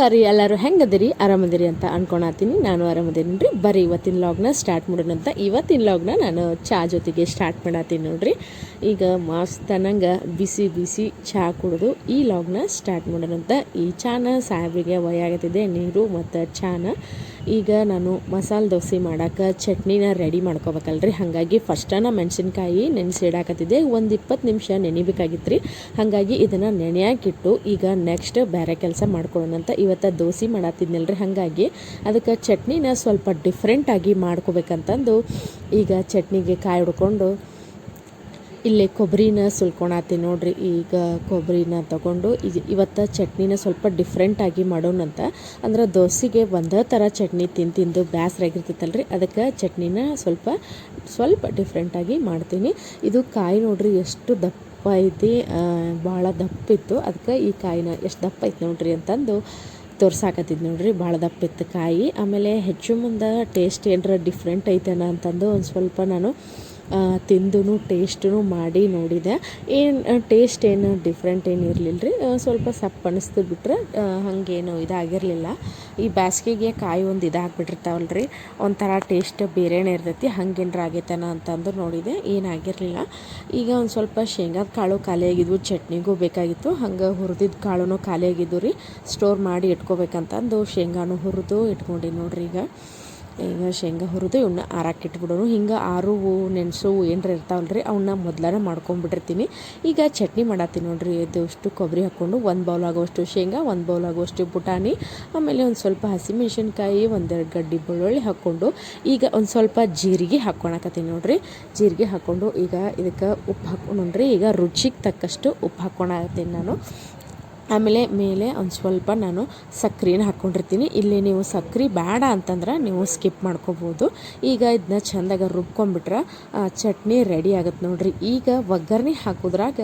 ನಮಸ್ಕಾರ ರೀ ಎಲ್ಲರೂ ಹೆಂಗದಿರಿ? ಆರಾಮದಿರಿ ಅಂತ ಅನ್ಕೊಳತ್ತೀನಿ ನಾನು ಆರಾಮದೇನಿ ರೀ ಬರೀ ಇವತ್ತಿನ ಲಾಗ್ನ ಸ್ಟಾರ್ಟ್ ಮಾಡೋಣ ಅಂತ. ಇವತ್ತಿನ ಲಾಗ್ನ ನಾನು ಚಾ ಜೊತೆಗೆ ಸ್ಟಾರ್ಟ್ ಮಾಡತ್ತೀನಿ ನೋಡ್ರಿ. ಈಗ ಮಸ್ತನಂಗೆ ಬಿಸಿ ಬಿಸಿ ಚಹಾ ಕುಡಿದು ಈ ಲಾಗ್ನ ಸ್ಟಾರ್ಟ್ ಮಾಡೋಣ ಅಂತ. ಈ ಚಾನ ಸಾಹೇಬ್ರಿಗೆ ವಯಾಗತ್ತಿದೆ ನೀರು ಮತ್ತು ಚಾನ. ಈಗ ನಾನು ಮಸಾಲೆ ದೋಸೆ ಮಾಡೋಕೆ ಚಟ್ನಿನ ರೆಡಿ ಮಾಡ್ಕೋಬೇಕಲ್ರಿ. ಹಾಗಾಗಿ ಫಸ್ಟನ ಮೆಣಸಿನ್ಕಾಯಿ ನೆನೆಸಿಡಾಕತ್ತಿದ್ದೆ. ಒಂದು ಇಪ್ಪತ್ತು ನಿಮಿಷ ನೆನಿಬೇಕಾಗಿತ್ತು ರೀ ಹಾಗಾಗಿ ಇದನ್ನು ನೆನೆಯಾಕಿಟ್ಟು ಈಗ ನೆಕ್ಸ್ಟ್ ಬೇರೆ ಕೆಲಸ ಮಾಡ್ಕೊಳ್ಳೋಣ ಅಂತ ಇವತ್ತು ದೋಸೆ ಮಾಡತ್ತಿದ್ನಲ್ರಿ ಹಾಗಾಗಿ ಅದಕ್ಕೆ ಚಟ್ನಿನ ಸ್ವಲ್ಪ ಡಿಫ್ರೆಂಟಾಗಿ ಮಾಡ್ಕೋಬೇಕಂತಂದು ಈಗ ಚಟ್ನಿಗೆ ಕಾಯಿ ಹುಡ್ಕೊಂಡು ಇಲ್ಲೇ ಕೊಬ್ಬರಿನ ಸುಲ್ಕೊಳತ್ತೀನಿ ನೋಡ್ರಿ. ಈಗ ಕೊಬ್ಬರಿನ ತಗೊಂಡು ಇವತ್ತು ಚಟ್ನಿನ ಸ್ವಲ್ಪ ಡಿಫ್ರೆಂಟಾಗಿ ಮಾಡೋಣಂತ. ಅಂದ್ರೆ ದೋಸೆಗೆ ಒಂದೇ ಥರ ಚಟ್ನಿ ತಿಂದು ತಿಂದು ಬೇಸರಾಗಿರ್ತೈತಲ್ರಿ ಅದಕ್ಕೆ ಚಟ್ನಿನ ಸ್ವಲ್ಪ ಸ್ವಲ್ಪ ಡಿಫ್ರೆಂಟಾಗಿ ಮಾಡ್ತೀನಿ. ಇದು ಕಾಯಿ ನೋಡ್ರಿ ಎಷ್ಟು ದಪ್ಪ ಐತಿ ಭಾಳ ದಪ್ಪ ಇತ್ತು. ಅದಕ್ಕೆ ಈ ಕಾಯಿನ ಎಷ್ಟು ದಪ್ಪ ಐತಿ ನೋಡ್ರಿ ಅಂತಂದು ತೋರ್ಸಾಕತ್ತಿದ್ ನೋಡ್ರಿ. ಭಾಳ ದಪ್ಪ ಇತ್ತು ಕಾಯಿ. ಆಮೇಲೆ ಹೆಚ್ಚು ಮುಂದೆ ಟೇಸ್ಟ್ ಏನರ ಡಿಫ್ರೆಂಟ್ ಐತೇನ ಅಂತಂದು ಒಂದು ಸ್ವಲ್ಪ ನಾನು ತಿಂದು ಟೇಸ್ಟೂ ಮಾಡಿ ನೋಡಿದೆ. ಏನು ಟೇಸ್ಟ್ ಏನು ಡಿಫ್ರೆಂಟ್ ಏನು ಇರಲಿಲ್ಲ ರೀ ಸ್ವಲ್ಪ ಸಪ್ಪು ಅನಿಸ್ತು ಬಿಟ್ರೆ ಹಾಗೇನು ಇದಾಗಿರಲಿಲ್ಲ. ಈ ಬ್ಯಾಸ್ಗೆಗೆ ಕಾಯಿ ಒಂದು ಇದಾಗ್ಬಿಟ್ಟಿರ್ತಾವಲ್ಲ ರೀ ಒಂಥರ ಟೇಸ್ಟ್ ಬೇರೆನೇ ಇರ್ತೈತಿ. ಹಂಗೇನರ ಆಗೈತನ ಅಂತಂದು ನೋಡಿದೆ. ಏನಾಗಿರಲಿಲ್ಲ. ಈಗ ಒಂದು ಸ್ವಲ್ಪ ಶೇಂಗಾದ ಕಾಳು ಖಾಲಿ ಆಗಿದ್ವು ಚಟ್ನಿಗೂ ಬೇಕಾಗಿತ್ತು. ಹಂಗೆ ಹುರಿದಿದ್ದ ಕಾಳು ಖಾಲಿ ಆಗಿದ್ವು ರೀ. ಸ್ಟೋರ್ ಮಾಡಿ ಇಟ್ಕೋಬೇಕಂತಂದು ಶೇಂಗಾನು ಹುರಿದು ಇಟ್ಕೊಂಡೆ ನೋಡ್ರಿ ಈಗ. ಈಗ ಶೇಂಗಾ ಹುರಿದು ಇವನ್ನ ಆರಾಕಿಟ್ಬಿಡೋನು ಹಿಂಗೆ ಆರು ನೆನೆಸು ಏನರ ಇರ್ತಾವಲ್ಲ ರೀ ಅವನ್ನ ಮೊದಲೇ ಮಾಡ್ಕೊಂಡ್ಬಿಟ್ಟಿರ್ತೀನಿ ಈಗ ಚಟ್ನಿ ಮಾಡತ್ತೀನಿ ನೋಡಿರಿ, ಇದಷ್ಟು ಕೊಬ್ಬರಿ ಹಾಕ್ಕೊಂಡು ಒಂದು ಬೌಲ್ ಆಗುವಷ್ಟು ಶೇಂಗಾ, ಒಂದು ಬೌಲ್ ಆಗುವಷ್ಟು ಪುಟಾಣಿ ಆಮೇಲೆ ಒಂದು ಸ್ವಲ್ಪ ಹಸಿಮೆಣ್ಸಿನ್ಕಾಯಿ, ಒಂದೆರಡು ಗಡ್ಡಿ ಬೆಳ್ಳುಳ್ಳಿ ಹಾಕ್ಕೊಂಡು ಈಗ ಒಂದು ಸ್ವಲ್ಪ ಜೀರಿಗೆ ಹಾಕ್ಕೊಳಕತ್ತೀನಿ ನೋಡಿರಿ. ಜೀರಿಗೆ ಹಾಕ್ಕೊಂಡು ಈಗ ಇದಕ್ಕೆ ಉಪ್ಪು ಹಾಕ್ಕೊಂಡ್ರಿ ಈಗ ರುಚಿಗೆ ತಕ್ಕಷ್ಟು ಉಪ್ಪು ಹಾಕ್ಕೊಳಕತ್ತೀನಿ ನಾನು. ಆಮೇಲೆ ಮೇಲೆ ಒಂದು ಸ್ವಲ್ಪ ನಾನು ಸಕ್ಕರೆನ ಹಾಕ್ಕೊಂಡಿರ್ತೀನಿ ಇಲ್ಲಿ ನೀವು ಸಕ್ಕರೆ ಬೇಡ ಅಂತಂದ್ರೆ ನೀವು ಸ್ಕಿಪ್ ಮಾಡ್ಕೋಬೋದು. ಈಗ ಇದನ್ನ ಚೆಂದಾಗ ರುಬ್ಕೊಂಡ್ಬಿಟ್ರೆ ಚಟ್ನಿ ರೆಡಿ ಆಗುತ್ತೆ ನೋಡಿರಿ. ಈಗ ಒಗ್ಗರಣೆ ಹಾಕೋದ್ರಾಗ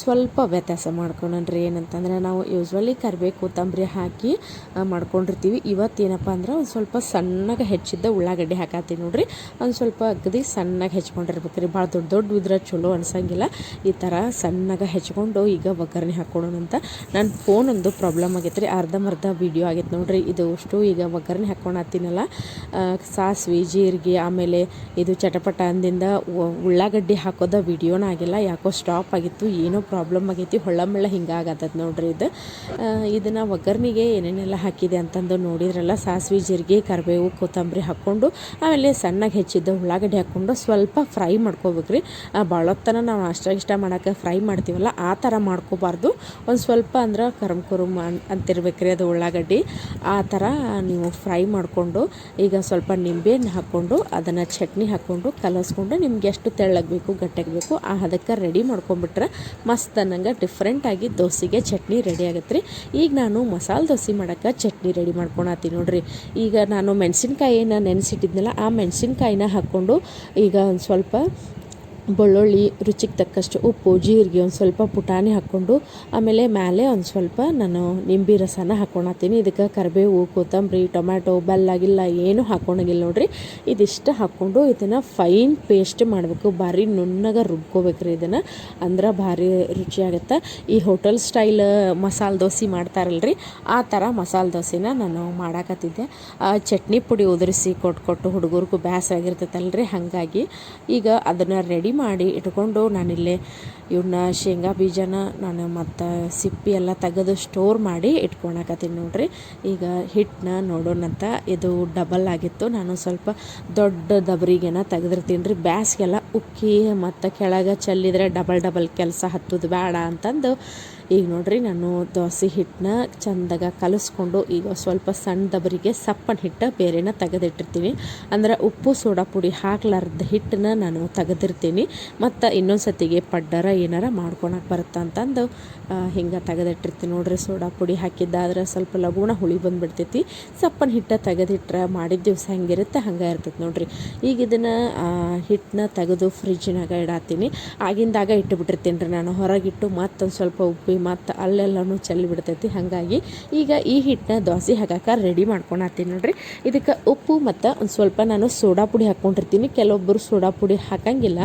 ಸ್ವಲ್ಪ ವ್ಯತ್ಯಾಸ ಮಾಡ್ಕೊಂಡ್ರಿ ಏನಂತಂದ್ರೆ ನಾವು ಯೂಸ್ವಲಿ ಕರಿಬೇವು ಕೊತ್ತಂಬರಿ ಹಾಕಿ ಮಾಡ್ಕೊಂಡಿರ್ತೀವಿ. ಇವತ್ತೇನಪ್ಪ ಅಂದ್ರೆ ಒಂದು ಸ್ವಲ್ಪ ಸಣ್ಣಗೆ ಹೆಚ್ಚಿದ್ದ ಉಳ್ಳಾಗಡ್ಡಿ ಹಾಕತ್ತೀನಿ ನೋಡಿರಿ. ಒಂದು ಸ್ವಲ್ಪ ಅಗದಿ ಸಣ್ಣಗೆ ಹೆಚ್ಕೊಂಡಿರ್ಬೇಕು ರೀ ಭಾಳ ದೊಡ್ಡ ದೊಡ್ಡ ಇದ್ರೆ ಚಲೋ ಅನ್ಸಂಗಿಲ್ಲ. ಈ ಥರ ಸಣ್ಣಗೆ ಹೆಚ್ಕೊಂಡು ಈಗ ಒಗ್ಗರಣೆ ಹಾಕ್ಕೊಳ್ಳೋಣ ಅಂತ ನಾನು ಫೋನ್ ಒಂದು ಪ್ರಾಬ್ಲಮ್ ಆಗೈತೆ ರೀ ಅರ್ಧಂಬರ್ಧ ವೀಡಿಯೋ ಆಗೈತೆ ನೋಡಿರಿ. ಇದು ಅಷ್ಟು ಈಗ ಒಗ್ಗರಣೆ ಹತ್ತಿನಲ್ಲ ಸಾಸ್ವಿ, ಜೀರಿಗೆ, ಆಮೇಲೆ ಇದು ಚಟಪಟ ಅಂದಿಂದ ಉಳ್ಳಾಗಡ್ಡಿ ಹಾಕೋದ ವೀಡಿಯೋನ ಆಗಿಲ್ಲ. ಯಾಕೋ ಸ್ಟಾಪ್ ಆಗಿತ್ತು, ಏನೋ ಪ್ರಾಬ್ಲಮ್ ಆಗೈತಿ ಹೊಳ್ಳಮಳ್ಳ ಹಿಂಗೆ ಆಗತ್ತದ ನೋಡ್ರಿ ಇದು. ಇದನ್ನು ಒಗ್ಗರಣೆಗೆ ಏನೇನೆಲ್ಲ ಹಾಕಿದೆ ಅಂತಂದು ನೋಡಿದ್ರಲ್ಲ, ಸಾಸ್ವಿ, ಜೀರಿಗೆ, ಕರಿಬೇವು, ಕೊತ್ತಂಬರಿ ಹಾಕ್ಕೊಂಡು, ಆಮೇಲೆ ಸಣ್ಣಗೆ ಹೆಚ್ಚಿದ್ದ ಉಳ್ಳಾಗಡ್ಡಿ ಹಾಕ್ಕೊಂಡು ಸ್ವಲ್ಪ ಫ್ರೈ ಮಾಡ್ಕೋಬೇಕ್ರಿ. ಭಾಳೊತ್ತನ ನಾವು ಅಷ್ಟ ಇಷ್ಟ ಮಾಡೋಕೆ ಫ್ರೈ ಮಾಡ್ತೀವಲ್ಲ, ಆ ಥರ ಮಾಡ್ಕೋಬಾರ್ದು. ಒಂದು ಸ್ವಲ್ಪ ಅಂದ್ರೆ ಕರಮ್ ಕುರುಮ್ ಅಂತಿರ್ಬೇಕ್ರಿ ಅದು ಉಳ್ಳಾಗಡ್ಡಿ. ಆ ಥರ ನೀವು ಫ್ರೈ ಮಾಡಿಕೊಂಡು, ಈಗ ಸ್ವಲ್ಪ ನಿಂಬೆಹಣ್ಣು ಹಾಕ್ಕೊಂಡು, ಅದನ್ನು ಚಟ್ನಿ ಹಾಕ್ಕೊಂಡು, ಕಲಸ್ಕೊಂಡು ನಿಮ್ಗೆ ಎಷ್ಟು ತೆಳ್ಳಗಬೇಕು ಗಟ್ಟಿಯಾಗಬೇಕು ಆ ಅದಕ್ಕೆ ರೆಡಿ ಮಾಡ್ಕೊಂಬಿಟ್ರೆ ಮಸ್ತ್ ಅನ್ನಂಗೆ ಡಿಫ್ರೆಂಟಾಗಿ ದೋಸೆಗೆ ಚಟ್ನಿ ರೆಡಿ ಆಗುತ್ತೆ ರೀ ಈಗ ನಾನು ಮಸಾಲೆ ದೋಸೆ ಮಾಡೋಕ್ಕೆ ಚಟ್ನಿ ರೆಡಿ ಮಾಡ್ಕೊಳತ್ತೀನಿ ನೋಡಿರಿ. ಈಗ ನಾನು ಮೆಣಸಿನ್ಕಾಯಿನ ನೆನೆಸಿಟ್ಟಿದ್ನಲ್ಲ, ಆ ಮೆಣಸಿನ್ಕಾಯಿನ ಹಾಕ್ಕೊಂಡು ಈಗ ಒಂದು ಸ್ವಲ್ಪ ಬೆಳ್ಳುಳ್ಳಿ ರುಚಿಗೆ ತಕ್ಕಷ್ಟು ಉಪ್ಪು, ಜೀರಿಗೆ ಒಂದು ಸ್ವಲ್ಪ ಪುಟಾಣಿ ಹಾಕ್ಕೊಂಡು, ಆಮೇಲೆ ಮೇಲೆ ಒಂದು ಸ್ವಲ್ಪ ನಾನು ನಿಂಬೆ ರಸನ ಹಾಕ್ಕೊಳತ್ತೀನಿ ಇದಕ್ಕೆ ಕರಿಬೇವು, ಕೊತ್ತಂಬರಿ, ಟೊಮ್ಯಾಟೊ, ಬೆಲ್ಲ, ಗಿಲ್ಲ ಏನೂ ಹಾಕ್ಕೊಳಂಗಿಲ್ಲ ನೋಡ್ರಿ. ಇದಿಷ್ಟು ಹಾಕ್ಕೊಂಡು ಇದನ್ನು ಫೈನ್ ಪೇಸ್ಟ್ ಮಾಡಬೇಕು. ಭಾರಿ ನುಣ್ಣಗೆ ರುಬ್ಕೋಬೇಕ್ರಿ ಇದನ್ನು. ಅಂದ್ರೆ ಭಾರಿ ರುಚಿಯಾಗುತ್ತೆ ಈ ಹೋಟೆಲ್ ಸ್ಟೈಲ್ ಮಸಾಲೆ ದೋಸೆ ಮಾಡ್ತಾರಲ್ರಿ, ಆ ಥರ ಮಸಾಲೆ ದೋಸೆನ ನಾನು ಮಾಡಾಕತ್ತಿದ್ದೆ. ಚಟ್ನಿ ಪುಡಿ ಉದುರಿಸಿ ಕೊಟ್ಟು ಕೊಟ್ಟು ಹುಡುಗರಿಗೂ ಬೇಸರ ರೀ ಹಾಗಾಗಿ ಈಗ ಅದನ್ನು ರೆಡಿ ಮಾಡಿ ಇಟ್ಕೊಂಡು ನಾನಿಲ್ಲೇ ಇವನ್ನ ಶೇಂಗಾ ಬೀಜನ ನಾನು ಮತ್ತು ಸಿಪ್ಪಿ ಎಲ್ಲ ತೆಗೆದು ಸ್ಟೋರ್ ಮಾಡಿ ಇಟ್ಕೊಳಕತ್ತೀನಿ ನೋಡ್ರಿ. ಈಗ ಹಿಟ್ಟನ್ನ ನೋಡೋಣಂತ ಇದು ಡಬಲ್ ಆಗಿತ್ತು. ನಾನು ಸ್ವಲ್ಪ ದೊಡ್ಡ ದಬರಿಗೆನ ತೆಗೆದಿರ್ತೀನಿ ರೀ. ಬ್ಯಾಸ್ಗೆಲ್ಲ ಉಕ್ಕಿ ಮತ್ತು ಕೆಳಗೆ ಚೆಲ್ಲಿದ್ರೆ ಡಬಲ್ ಡಬಲ್ ಕೆಲಸ ಹತ್ತುದು ಬೇಡ ಅಂತಂದು. ಈಗ ನೋಡ್ರಿ ನಾನು ದೋಸೆ ಹಿಟ್ಟನ್ನ ಚಂದಾಗ ಕಲಿಸ್ಕೊಂಡು ಈಗ ಸ್ವಲ್ಪ ಸಣ್ಣ ದಬರಿಗೆ ಸಪ್ಪನ ಹಿಟ್ಟು ಬೇರೆನ ತೆಗೆದಿಟ್ಟಿರ್ತೀನಿ. ಅಂದ್ರೆ ಉಪ್ಪು, ಸೋಡಾ ಪುಡಿ ಹಾಕ್ಲಾರ್ದ ಹಿಟ್ಟನ್ನ ನಾನು ತೆಗೆದಿರ್ತೀನಿ. ಮತ್ತು ಇನ್ನೊಂದು ಸತಿಗೆ ಪಡ್ಡರ ಏನಾರ ಮಾಡ್ಕೊಳಕ್ಕೆ ಬರುತ್ತೆ ಅಂತಂದು ಹಿಂಗೆ ತೆಗೆದಿಟ್ಟಿರ್ತೀನಿ. ನೋಡ್ರಿ ಸೋಡಾ ಪುಡಿ ಹಾಕಿದ್ದಾದ್ರೆ ಸ್ವಲ್ಪ ಲಘುಣ ಹುಳಿ ಬಂದುಬಿಡ್ತೈತಿ. ಸಪ್ಪನ ಹಿಟ್ಟು ತೆಗೆದಿಟ್ರೆ ಮಾಡಿದ ದಿವಸ ಹೆಂಗಿರುತ್ತೆ ಹಂಗೆ ಇರ್ತೈತಿ ನೋಡ್ರಿ. ಈಗ ಇದನ್ನು ಹಿಟ್ಟನ್ನ ತೆಗೆದು ತೆಗೆದು ಫ್ರಿಜ್ನಾಗ ಇಡಾತೀನಿ. ಆಗಿಂದಾಗ ಇಟ್ಟುಬಿಟ್ಟಿರ್ತೀನಿ ರೀ ನಾನು. ಹೊರಗಿಟ್ಟು ಮತ್ತೊಂದು ಸ್ವಲ್ಪ ಉಪ್ಪಿ ಮತ್ತು ಅಲ್ಲೆಲ್ಲನೂ ಚೆಲ್ಲಿ ಬಿಡ್ತೈತಿ ಹಾಗಾಗಿ ಈಗ ಈ ಹಿಟ್ಟನ್ನ ದೋಸೆ ಹಾಕಕ್ಕೆ ರೆಡಿ ಮಾಡ್ಕೊಳತ್ತೀನಿ ನೋಡ್ರಿ ಇದಕ್ಕೆ ಉಪ್ಪು ಮತ್ತು ಒಂದು ಸ್ವಲ್ಪ ನಾನು ಸೋಡಾ ಪುಡಿ ಹಾಕ್ಕೊಂಡಿರ್ತೀನಿ. ಕೆಲವೊಬ್ಬರು ಸೋಡಾ ಪುಡಿ ಹಾಕಂಗಿಲ್ಲ.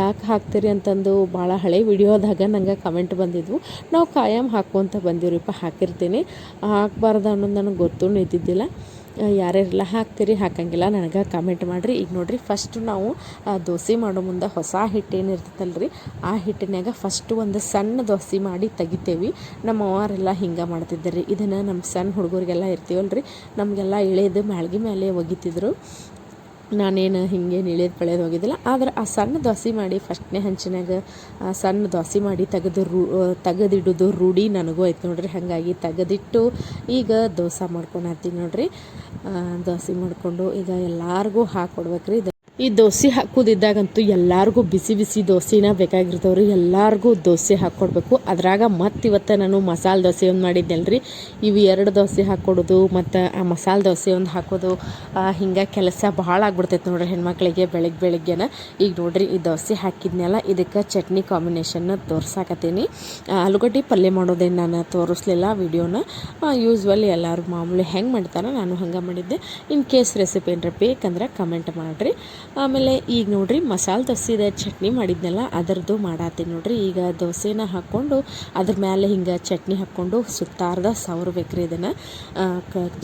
ಯಾಕೆ ಹಾಕ್ತೀರಿ ಅಂತಂದು ಭಾಳ ಹಳೆ ವಿಡಿಯೋದಾಗ ನಂಗೆ ಕಮೆಂಟ್ ಬಂದಿದ್ವು. ನಾವು ಕಾಯಂ ಹಾಕ್ಕೊಂತ ಬಂದಿವ್ರಿಪ್ಪ, ಹಾಕಿರ್ತೀನಿ. ಹಾಕ್ಬಾರ್ದು ಅನ್ನೋದು ನನಗೆ ಗೊತ್ತೂ ಇದ್ದಿದ್ದಿಲ್ಲ ಯಾರ್ಯಾರೆಲ್ಲ ಹಾಕ್ತೀರಿ, ಹಾಕಂಗಿಲ್ಲ. ನನಗೆ ಕಮೆಂಟ್ ಮಾಡಿರಿ. ಈಗ ನೋಡಿರಿ ಫಸ್ಟ್ ನಾವು ದೋಸೆ ಮಾಡೋ ಮುಂದೆ ಹೊಸ ಹಿಟ್ಟೇನು ಇರ್ತೈತಲ್ಲ ರೀ ಆ ಹಿಟ್ಟಿನಾಗ ಫಸ್ಟ್ ಒಂದು ಸಣ್ಣ ದೋಸೆ ಮಾಡಿ ತೆಗಿತೇವೆ. ನಮ್ಮ ಅವರೆಲ್ಲ ಹಿಂಗೆ ಮಾಡ್ತಿದ್ದಾರೆ. ಇದನ್ನು ನಮ್ಮ ಸಣ್ಣ ಹುಡುಗರಿಗೆಲ್ಲ ಇರ್ತೀವಲ್ಲ ರೀ ನಮಗೆಲ್ಲ ಇಳೆದು ಮ್ಯಾಳ್ಗೆ ಮೇಲೆ ಒಗಿತಿದ್ರು. ನಾನೇನು ಹಿಂಗೆ ಇಳಿಯೋದು ಪಳೆದು ಹೋಗಿದ್ದಿಲ್ಲ. ಆದ್ರೆ ಆ ಸಣ್ಣ ದೋಸೆ ಮಾಡಿ ಫಸ್ಟ್ನೇ ಹಂಚಿನಾಗ ಸಣ್ಣ ದೋಸೆ ಮಾಡಿ ತೆಗೆದು ರೂ ತೆಗೆದಿಡೋದು ರೂಢಿ ನನಗೂ ಐತೆ ನೋಡ್ರಿ. ಹಾಗಾಗಿ ತೆಗೆದಿಟ್ಟು ಈಗ ದೋಸೆ ಮಾಡ್ಕೊಂಡು ನೋಡ್ರಿ. ದೋಸೆ ಮಾಡಿಕೊಂಡು ಈಗ ಎಲ್ಲರಿಗೂ ಹಾಕ್ಕೊಡ್ಬೇಕ್ರಿ ಈ ದೋಸೆ ಹಾಕೋದಿದ್ದಾಗಂತೂ ಎಲ್ಲರಿಗೂ ಬಿಸಿ ಬಿಸಿ ದೋಸೆನ ಬೇಕಾಗಿರ್ತವ್ರಿ. ಎಲ್ಲರಿಗೂ ದೋಸೆ ಹಾಕ್ಕೊಡ್ಬೇಕು ಅದ್ರಾಗ ಮತ್ತು ಇವತ್ತು ನಾನು ಮಸಾಲೆ ದೋಸೆ ಒಂದು ಮಾಡಿದ್ದೆಲ್ರಿ ಇವು ಎರಡು ದೋಸೆ ಹಾಕ್ಕೊಡೋದು ಮತ್ತು ಆ ಮಸಾಲೆ ದೋಸೆ ಒಂದು ಹಾಕೋದು ಹಿಂಗೆ ಕೆಲಸ ಭಾಳ ಆಗ್ಬಿಡ್ತೈತೆ ನೋಡ್ರಿ ಹೆಣ್ಮಕ್ಳಿಗೆ ಬೆಳಗ್ಗೆ ಬೆಳಗ್ಗೆನ. ಈಗ ನೋಡ್ರಿ ಈ ದೋಸೆ ಹಾಕಿದ್ನೆಲ್ಲ, ಇದಕ್ಕೆ ಚಟ್ನಿ ಕಾಂಬಿನೇಷನ್ನ ತೋರ್ಸಾಕತ್ತೀನಿ. ಆಲೂಗಡ್ಡೆ ಪಲ್ಯ ಮಾಡೋದೇನು ನಾನು ತೋರಿಸ್ಲಿಲ್ಲ ವಿಡಿಯೋನ. ಯೂಸ್ವಲಿ ಎಲ್ಲರೂ ಮಾಮೂಲಿ ಹೆಂಗೆ ಮಾಡ್ತಾರೋ, ನಾನು ಹಂಗೆ ಮಾಡಿದ್ದೆ. ಇನ್ ಕೇಸ್ ರೆಸಿಪಿ ಏನಾರ ಬೇಕಂದ್ರೆ ಕಮೆಂಟ್ ಮಾಡಿರಿ. ಆಮೇಲೆ ಈಗ ನೋಡ್ರಿ ಮಸಾಲೆ ದೋಸೆದ ಚಟ್ನಿ ಮಾಡಿದ್ನಲ್ಲ ಅದರದ್ದು ಮಾಡಾತೀನಿ ನೋಡ್ರಿ. ಈಗ ದೋಸೆನ ಹಾಕ್ಕೊಂಡು ಅದ್ರ ಮೇಲೆ ಹಿಂಗೆ ಚಟ್ನಿ ಹಾಕ್ಕೊಂಡು ಸುತ್ತಾರ್ದ ಸವರ್ಬೇಕ್ರಿ ಇದನ್ನು.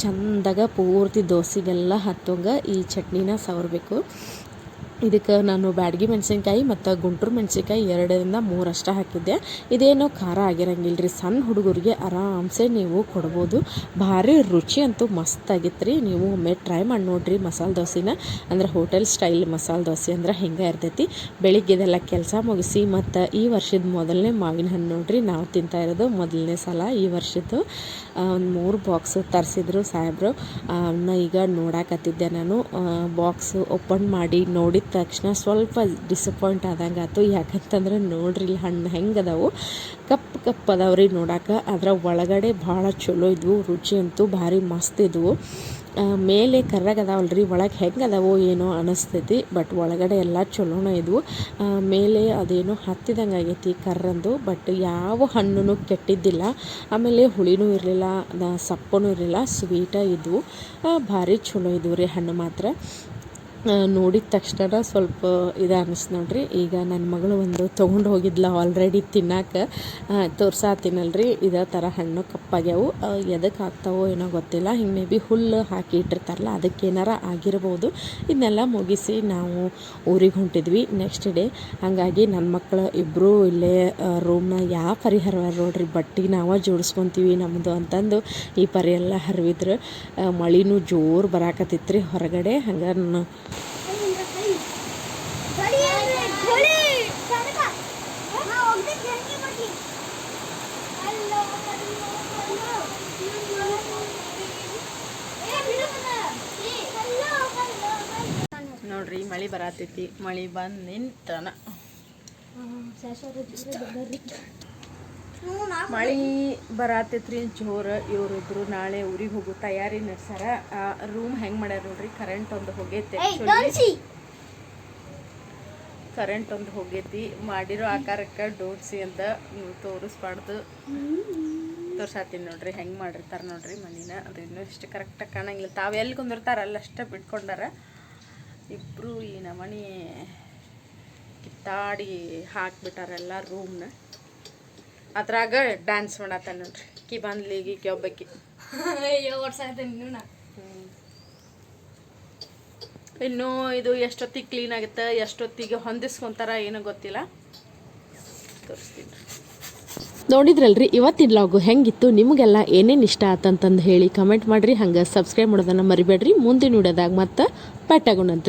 ಚಂದಾಗ ಪೂರ್ತಿ ದೋಸೆಗೆಲ್ಲ ಹತ್ತೋಂಗೆ ಈ ಚಟ್ನಿನ ಸವರ್ಬೇಕು ಇದಕ್ಕೆ ನಾನು ಬ್ಯಾಡಗಿ ಮೆಣಸಿನ್ಕಾಯಿ ಮತ್ತು ಗುಂಟೂರು ಮೆಣಸಿನ್ಕಾಯಿ ಎರಡರಿಂದ ಮೂರಷ್ಟು ಹಾಕಿದ್ದೆ. ಇದೇನೋ ಖಾರ ಆಗಿರಂಗಿಲ್ಲ ರೀ ಸಣ್ಣ ಹುಡುಗರಿಗೆ ಆರಾಮ್ಸೆ ನೀವು ಕೊಡ್ಬೋದು. ಭಾರಿ ರುಚಿ ಅಂತೂ ಮಸ್ತ್ ಆಗಿತ್ತು ರೀ ನೀವು ಒಮ್ಮೆ ಟ್ರೈ ಮಾಡಿ ನೋಡಿರಿ ಮಸಾಲೆ ದೋಸೆನ. ಅಂದ್ರೆ ಹೋಟೆಲ್ ಸ್ಟೈಲ್ ಮಸಾಲೆ ದೋಸೆ ಅಂದ್ರೆ ಹೆಂಗೆ ಇರ್ತೈತಿ. ಬೆಳಿಗ್ಗೆದೆಲ್ಲ ಕೆಲಸ ಮುಗಿಸಿ ಮತ್ತು ಈ ವರ್ಷದ ಮೊದಲನೇ ಮಾವಿನ ಹಣ್ಣು ನೋಡ್ರಿ. ನಾವು ತಿಂತಾ ಇರೋದು ಮೊದಲನೇ ಸಲ ಈ ವರ್ಷದ್ದು. ಒಂದು ಮೂರು ಬಾಕ್ಸ್ ತರಿಸಿದ್ರು ಸಾಹೇಬ್ರು. ಈಗ ನೋಡಾಕತ್ತಿದ್ದೆ ನಾನು. ಬಾಕ್ಸ್ ಓಪನ್ ಮಾಡಿ ನೋಡಿದ ತಕ್ಷಣ ಸ್ವಲ್ಪ ಡಿಸಪಾಯಿಂಟ್ ಆದಂಗೆ ಆಯ್ತು. ಯಾಕಂತಂದ್ರೆ ನೋಡ್ರಿ, ಇಲ್ಲಿ ಹಣ್ಣು ಹೆಂಗೆ ಅದಾವು ಕಪ್ಪು ಕಪ್ಪು ಅದಾವೆ ನೋಡಕ್ಕೆ ಅದರ ಒಳಗಡೆ ಭಾಳ ಚಲೋ ಇದ್ವು. ರುಚಿ ಅಂತೂ ಭಾರಿ ಮಸ್ತ್ ಇದ್ವು. ಮೇಲೆ ಕರ್ರಾಗದಾವಲ್ಲ ರೀ ಒಳಗೆ ಹೆಂಗೆ ಅದಾವೋ ಏನೋ ಅನಿಸ್ತೈತಿ ಬಟ್ ಒಳಗಡೆ ಎಲ್ಲ ಚಲೋನ ಇದ್ವು. ಮೇಲೆ ಅದೇನೋ ಹತ್ತಿದಂಗೆ ಆಗೈತಿ ಕರ್ರಂದು ಬಟ್ ಯಾವ ಹಣ್ಣು ಕೆಟ್ಟಿದ್ದಿಲ್ಲ. ಆಮೇಲೆ ಹುಳಿನೂ ಇರಲಿಲ್ಲ ಸಪ್ಪನೂ ಇರಲಿಲ್ಲ ಸ್ವೀಟಾಗಿದ್ವು ಭಾರಿ ಚಲೋ ಇದ್ವು ರೀ ಹಣ್ಣು ಮಾತ್ರ. ನೋಡಿದ ತಕ್ಷಣ ಸ್ವಲ್ಪ ಇದು ಅನ್ನಿಸ್ತು ನೋಡ್ರಿ. ಈಗ ನನ್ನ ಮಗಳು ಒಂದು ತೊಗೊಂಡು ಹೋಗಿದ್ಲ ಆಲ್ರೆಡಿ ತಿನ್ನಕ್ಕೆ ತೋರ್ಸಾತೀನಲ್ರಿ, ಇದೇ ಥರ ಹಣ್ಣು ಕಪ್ಪಾಗ್ಯಾವು. ಎದಕ್ಕೆ ಆಗ್ತಾವೋ ಏನೋ ಗೊತ್ತಿಲ್ಲ. ಹಿಂಗೆ ಮೇ ಬಿ ಹುಲ್ಲು ಹಾಕಿ ಇಟ್ಟಿರ್ತಾರಲ್ಲ, ಅದಕ್ಕೆ ಏನಾರ ಆಗಿರ್ಬೋದು. ಇದನ್ನೆಲ್ಲ ಮುಗಿಸಿ ನಾವು ಊರಿಗೆ ಹೊಂಟಿದ್ವಿ. ನೆಕ್ಸ್ಟ್ ಡೇ ಹಾಗಾಗಿ ನನ್ನ ಮಕ್ಕಳು ಇಬ್ಬರು ಇಲ್ಲೇ ರೂಮ್ನ ಯಾವ ಪರಿಹಾರ ನೋಡ್ರಿ, ಬಟ್ಟೆ ನಾವ ಜೋಡಿಸ್ಕೊತೀವಿ ನಮ್ಮದು ಅಂತಂದು ಈ ಪರಿ ಎಲ್ಲ ಹರಿವಿದ್ರು. ಮಳಿನೂ ಜೋರು ಬರಾಕತ್ತಿತ್ತು ರೀ ಹೊರಗಡೆ. ಹಂಗೆ ಮಳೆ ಬರಾತೈತಿ. ಮಳೆ ಬಂದು ನಿಂತನ. ಮಳೆ ಬರಾತೈತ್ರಿ ಜೋರ ಇವರಿಬ್ರು ನಾಳೆ ಊರಿಗೆ ಹೋಗೋ ತಯಾರಿ ನಡ್ಸಾರ ರೂಮ್ ಹೆಂಗ್ ಮಾಡ್ಯಾರ ನೋಡ್ರಿ? ಕರೆಂಟ್ ಒಂದು ಹೋಗೈತೆ ಕರೆಂಟ್ ಒಂದು ಹೋಗೈತಿ. ಮಾಡಿರೋ ಆಕಾರಕ್ಕೆ ಡೋಡ್ಸಿ ಅಂತ ನೀವು ತೋರಿಸ್ಬಾರ್ದು. ತೋರ್ಸಾತೀನಿ ನೋಡ್ರಿ ಹೆಂಗ್ ಮಾಡಿರ್ತಾರ ನೋಡ್ರಿ ಮನಿನ. ಅದು ಇನ್ನೂ ಇಷ್ಟು ಕರೆಕ್ಟಾಗಿ ಕಾಣಂಗಿಲ್ಲ. ತಾವು ಎಲ್ಲಿ ಕುಂದಿರ್ತಾರ ಅಲ್ಲಷ್ಟೇ ಬಿಟ್ಕೊಂಡಾರ. ಇಬ್ಬರು ಈ ನಮನಿ ಕಿತ್ತಾಡಿ ಹಾಕ್ಬಿಟ್ಟಾರ ಎಲ್ಲ ರೂಮ್ನ ಅದ್ರಾಗ ಡ್ಯಾನ್ಸ್ ಮಾಡತ್ತ ನೋಡ್ರಿ. ಕಿ ಬಂದ್ಲಿಗಿ ಕಿ ಒಬ್ಬಕಿ. ಅಯ್ಯೋ ಓಡ್ಸಾಯ್ತು ನೀನು ಇನ್ನು ಇದು ಎಷ್ಟೊತ್ತಿಗೆ ಕ್ಲೀನ್ ಆಗುತ್ತೆ ಎಷ್ಟೊತ್ತಿಗೆ ಹೊಂದಿಸ್ಕೊಂತಾರ ಏನೋ ಗೊತ್ತಿಲ್ಲ. ತೋರಿಸ್ತೀನಿ. ನೋಡಿದ್ರಲ್ರಿ ಇವತ್ತಿನ ಲಾಗು ಹೆಂಗಿತ್ತು ನಿಮಗೆಲ್ಲ ಏನೇನು ಇಷ್ಟ ಆತಂತಂದು ಹೇಳಿ ಕಮೆಂಟ್ ಮಾಡಿರಿ. ಹಂಗೆ ಸಬ್ಸ್ಕ್ರೈಬ್ ಮಾಡೋದನ್ನು ಮರಿಬೇಡ್ರಿ. ಮುಂದಿನ ವಿಡಿಯೋದಾಗ ಮತ್ತೆ ಪೆಟ್ಟಾಗೋಣಂತ್ರಿ